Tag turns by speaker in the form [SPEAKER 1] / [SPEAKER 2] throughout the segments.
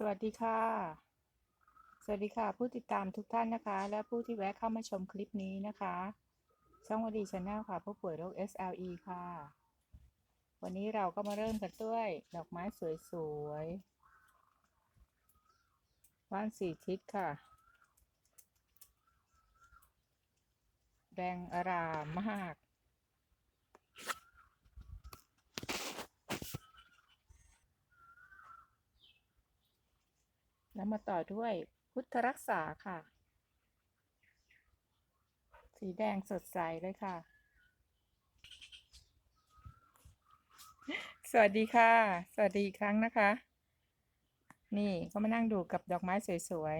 [SPEAKER 1] สวัสดีค่ะ สวัสดีค่ะ ผู้ติดตามทุกท่านนะคะ และผู้ที่แวะเข้ามาชมคลิปนี้นะคะ ช่องวดีชาแนลค่ะ ผู้ป่วยโรค SLE ค่ะ วันนี้เราก็มาเริ่มกันด้วยดอกไม้สวยๆว่านสีทิศค่ะ แดงอารามมาก แล้วมาต่อด้วยพุทธรักษาค่ะ สีแดงสดใสเลยค่ะ สวัสดีค่ะ สวัสดีอีกครั้งนะคะ นี่ก็มานั่งดูกับดอกไม้สวย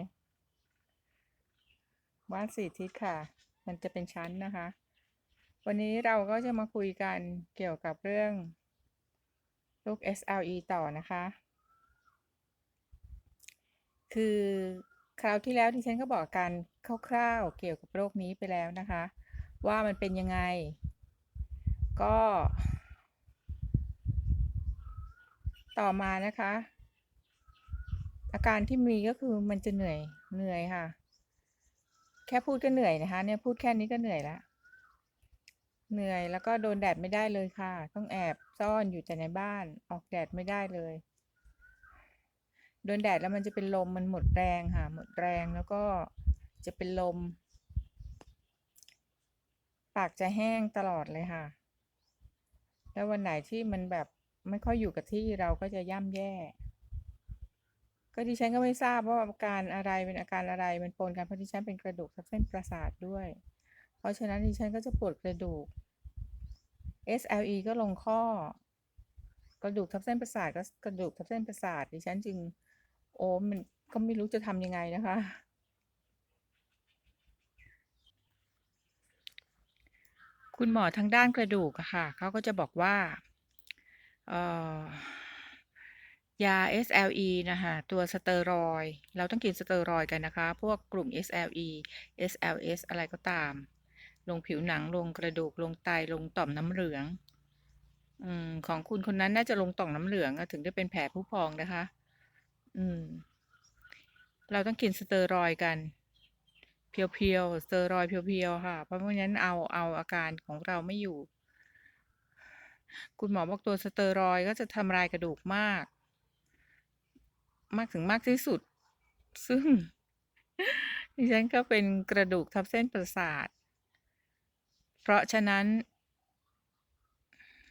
[SPEAKER 1] ๆบ้านสีทิศค่ะ มันจะเป็นชั้นนะคะ วันนี้เราก็จะมาคุยกันเกี่ยวกับเรื่องลูก SLE ต่อนะคะ คือคราวที่แล้วที่ฉันก็บอกกันคร่าวๆเกี่ยวกับโรคนี้ไปแล้วนะคะ ว่ามันเป็นยังไง ก็ ต่อมานะคะ อาการที่มีก็คือมันจะเหนื่อยเหนื่อยค่ะ แค่พูดก็เหนื่อยนะคะเนี่ยพูดแค่นี้ก็เหนื่อยละเหนื่อยแล้วก็โดนแดดไม่ได้เลยค่ะ ต้องแอบซ่อนอยู่แต่ในบ้านออกแดดไม่ได้เลย โดนแดดแล้วมันจะเป็นลมมันหมดแรงค่ะ หมดแรงแล้วก็จะเป็นลม ปากจะแห้งตลอดเลยค่ะ แล้ววันไหนที่มันแบบไม่ค่อยอยู่กับที่เราก็จะย่ำแย่ ก็ดิฉันก็ไม่ทราบว่าอาการอะไรเป็นอาการอะไรมันปนกันเพราะดิฉันเป็นกระดูกทับเส้นประสาทด้วย เพราะฉะนั้นดิฉันก็จะปวดกระดูก SLE ก็ลงข้อกระดูกทับเส้นประสาทก็กระดูกทับเส้นประสาทดิฉันจึง โอ้มันก็ไม่รู้จะทำยังไงนะคะ คุณหมอทางด้านกระดูกค่ะเขาก็จะบอกว่าออยา SLE นะคะตัวสเตียรอย เราต้องกินสเตียรอยกันนะคะ พวกกลุ่ม SLE SLS อะไรก็ตาม ลงผิวหนังลงกระดูกลงไตลงต่อมน้ำเหลืองอของคุณคนนั้นน่าจะลงต่อมน้ำเหลืองถึงได้เป็นแผลผู้พองนะคะ อืม เราต้องกินสเตียรอยกัน เพียวๆ สเตียรอยเพียวๆ ค่ะ เพราะงั้นเอาเอาอาการของเราไม่อยู่ คุณหมอบอกตัวสเตียรอยก็จะทำลายกระดูกมาก มากถึงมากที่สุด ซึ่งดิฉันก็เป็นกระดูกทับเส้นประสาท เพราะฉะนั้น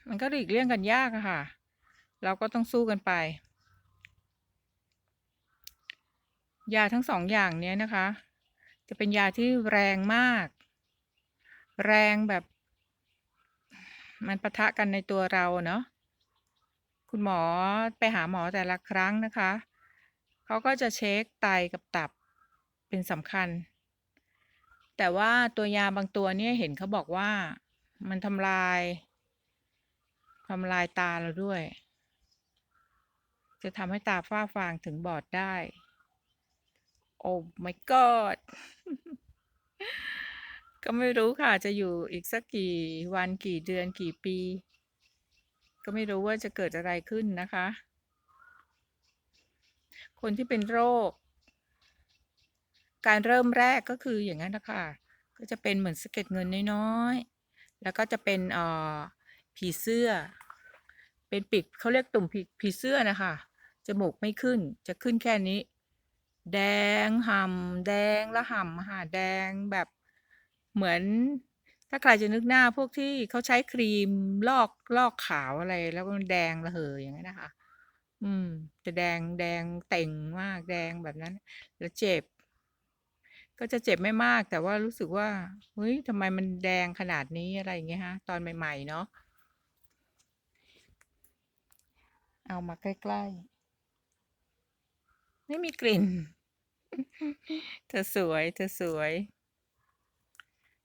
[SPEAKER 1] มันก็หลีกเลี่ยงกันยากอะค่ะ เราก็ต้องสู้กันไป ยาทั้งสองอย่างเนี้ยนะคะ จะเป็นยาที่แรงมาก แรงแบบ มันปะทะกันในตัวเราเนาะคุณหมอไปหาหมอแต่ละครั้งนะคะเขาก็จะเช็คไตกับตับเป็นสำคัญ แต่ว่าตัวยาบางตัวเนี่ยเห็นเขาบอกว่ามันทำลายทำลายตาเราด้วย จะทำให้ตาฝ้าฟางถึงบอดได้ โอ้ my god ก็ไม่รู้ค่ะ จะอยู่อีกสักกี่วันกี่เดือนกี่ปี ก็ไม่รู้ว่าจะเกิดอะไรขึ้นนะคะ คนที่เป็นโรค การเริ่มแรกก็คืออย่างนั้นนะคะ ก็จะเป็นเหมือนสะเก็ดเงินน้อยๆ แล้วก็จะเป็นเอ่อผีเสื้อ เป็นปีกเขาเรียกตุ่มผีผีเสื้อนะคะ จมูกไม่ขึ้น จะขึ้นแค่นี้ แดงห่ำแดงละห่ำค่ะแดงแบบเหมือน ถ้าใครจะนึกหน้าพวกที่เขาใช้ครีมลอกลอกขาวอะไร แล้วก็แดงระเหยอย่างนั้นนะคะ อืมจะแดงแดงเต่งมากแดงแบบนั้น แล้วเจ็บ ก็จะเจ็บไม่มากแต่ว่ารู้สึกว่าเฮ้ยทำไมมันแดงขนาดนี้อะไรอย่างเงี้ยฮะ ตอนใหม่ ๆ เนาะเอามาใกล้ ๆ ไม่มีกลิ่น เธอสวย เธอสวย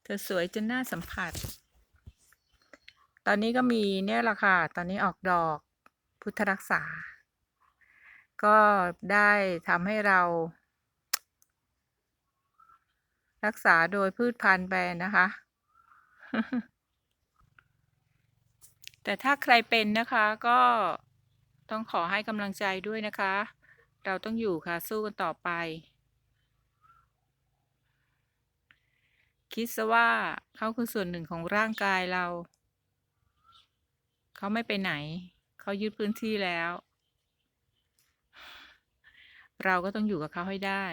[SPEAKER 1] เธอสวยจนน่าสัมผัส ตอนนี้ก็มีเนี่ยแหละค่ะ ตอนนี้ออกดอกพุทธรักษา ก็ได้ทำให้เรา รักษาโดยพืชพันธุ์ไปนะคะ แต่ถ้าใครเป็นนะคะก็ต้องขอให้กำลังใจด้วยนะคะ เราต้องอยู่ค่ะสู้กันต่อไป คิดซะว่าเขาคือส่วนหนึ่งของร่างกายเรา เขาไม่ไปไหน เขายึดพื้นที่แล้ว เราก็ต้องอยู่กับเขาให้ได้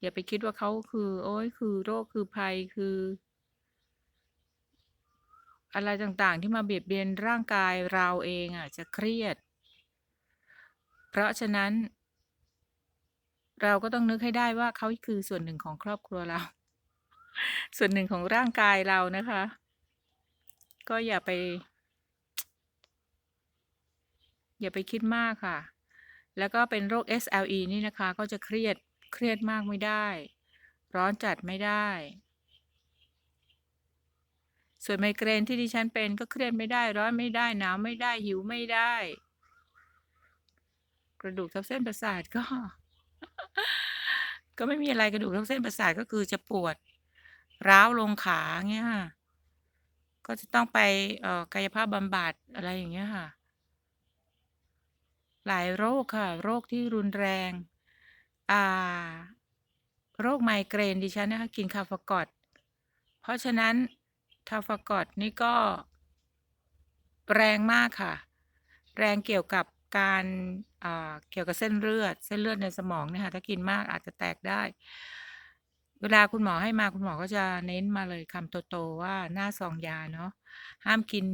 [SPEAKER 1] อย่าไปคิดว่าเขาคือ โอ้ยคือโรคคือภัยคือ อะไรต่างๆที่มาเบียดเบียนร่างกายเราเองอะจะเครียด เพราะฉะนั้น เราก็ต้องนึกให้ได้ว่าเขาคือส่วนหนึ่งของครอบครัวเรา ส่วนหนึ่งของร่างกายเรานะคะ ก็อย่าไป อย่าไปคิดมากค่ะ แล้วก็เป็นโรค SLE นี่นะคะ ก็จะเครียดเครียดมากไม่ได้ ร้อนจัดไม่ได้ ส่วนไมเกรนที่ดิฉันเป็นก็เครียดไม่ได้ ร้อนไม่ได้หนาวไม่ได้หิวไม่ได้ กระดูกทับเส้นประสาทก็ ก็ไม่มีอะไรกระดูกทับเส้นประสาทก็คือจะปวด ร้าวลงขาเงี้ยค่ะ ก็จะต้องไปเอ่อกายภาพบำบัดอะไรอย่างเงี้ยค่ะ หลายโรคค่ะ โรคที่รุนแรง อ่า โรคไมเกรนดิฉันนะคะกินคาฟากอดเพราะฉะนั้นคาฟากอดนี่ก็ แรงมากค่ะ แรงเกี่ยวกับการอ่าเกี่ยวกับเส้นเลือด เส้นเลือดในสมองเนี่ยค่ะถ้ากินมากอาจจะแตกได้ เวลาคุณหมอให้มาคุณหมอก็จะเน้นมาเลยคำโตๆว่าหน้าซองยาเนาะห้ามกิน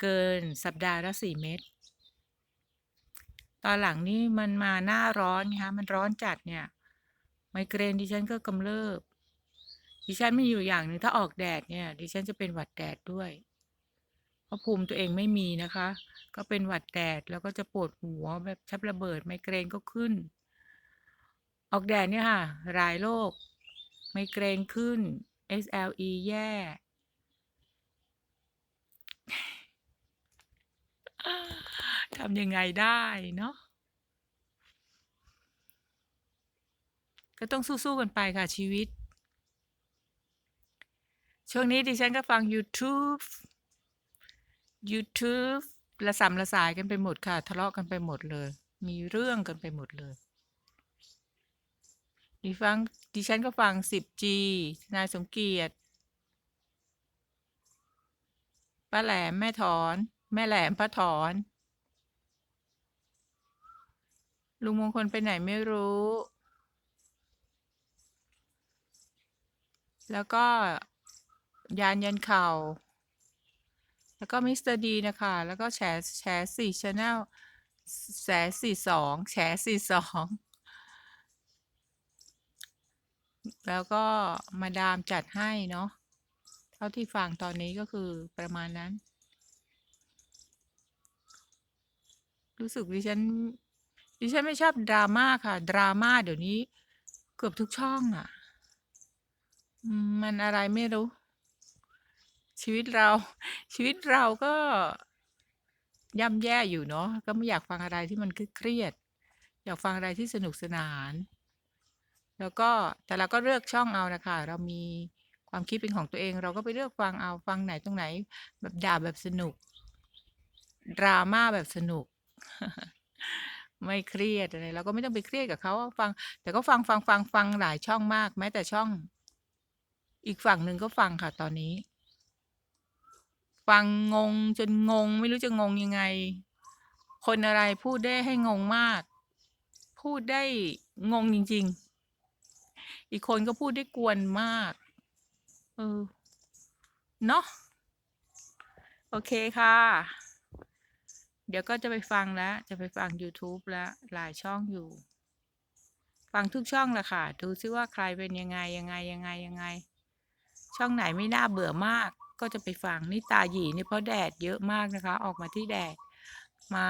[SPEAKER 1] เกินสัปดาห์ละ4เม็ดตอนหลังนี่มันมาหน้าร้อนคะมันร้อนจัดเนี่ย ไมเกรนดิฉันก็กำเริบ ดิฉันมีอยู่อย่างหนึ่งถ้าออกแดดเนี่ย ดิฉันจะเป็นหวัดแดดด้วย เพราะภูมิตัวเองไม่มีนะคะ ก็เป็นหวัดแดดแล้วก็จะปวดหัวแบบแทบระเบิดไมเกรนก็ขึ้น ออกแดดเนี่ยค่ะหลายโรค ไมเกรนขึ้น SLE แย่ ทำยังไงได้เนาะ ก็ต้องสู้ๆกันไปค่ะชีวิต ช่วงนี้ดิฉันก็ฟัง YouTube YouTube ระสำระสายกันไปหมดค่ะ ทะเลาะกันไปหมดเลย มีเรื่องกันไปหมดเลยดิฟัง ดิฉันก็ฟัง 10G นายสมเกียรติป้าแหลมแม่ถอน แม่แหลมป้าถอน ลุงมงคลไปไหนไม่รู้ แล้วก็ยานยันเข่า แล้วก็มิสเตอร์ดีนะคะ แล้วก็แฉแฉสี่ชแนลแฉสี่สองแฉสี่สอง แล้วก็มาดามจัดให้เนาะเท่าที่ฟังตอนนี้ก็คือประมาณนั้น รู้สึกดิฉันดิฉันไม่ชอบดราม่าค่ะ ดราม่าเดี๋ยวนี้เกือบทุกช่องอะอืมมันอะไรไม่รู้ ชีวิตเรา ชีวิตเราก็ย่ำแย่อยู่เนาะก็ไม่อยากฟังอะไรที่มันเครียด อยากฟังอะไรที่สนุกสนาน แล้วก็แต่เราก็เลือกช่องเอานะคะเรามีความคิดเป็นของตัวเอง เราก็ไปเลือกฟังเอาฟังไหนตรงไหน แบบด่าแบบสนุกดราม่าแบบสนุก ไม่เครียดอะไรเราก็ไม่ต้องไปเครียดกับเขาฟัง แต่ก็ฟังฟังฟังฟังหลายช่องมาก แม้แต่ช่อง อีกฝั่งหนึ่งก็ฟังค่ะตอนนี้ ฟังงงจนงง ไม่รู้จะงงยังไง คนอะไรพูดได้ให้งงมาก พูดได้งงจริง ๆ อีกคนก็พูดได้กวนมาก เออ เนาะ โอเคค่ะ เดี๋ยวก็จะไปฟังแล้ว จะไปฟัง YouTube แล้ว หลายช่องอยู่ ฟังทุกช่องละค่ะ ดูซิว่าใครเป็นยังไงยังไงยังไงยังไง ช่องไหนไม่น่าเบื่อมาก ก็จะไปฟังนี่ตาหยีนี่เพราะแดดเยอะมากนะคะ ออกมาที่แดด มา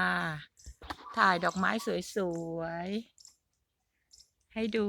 [SPEAKER 1] ถ่ายดอกไม้สวยๆ ให้ดู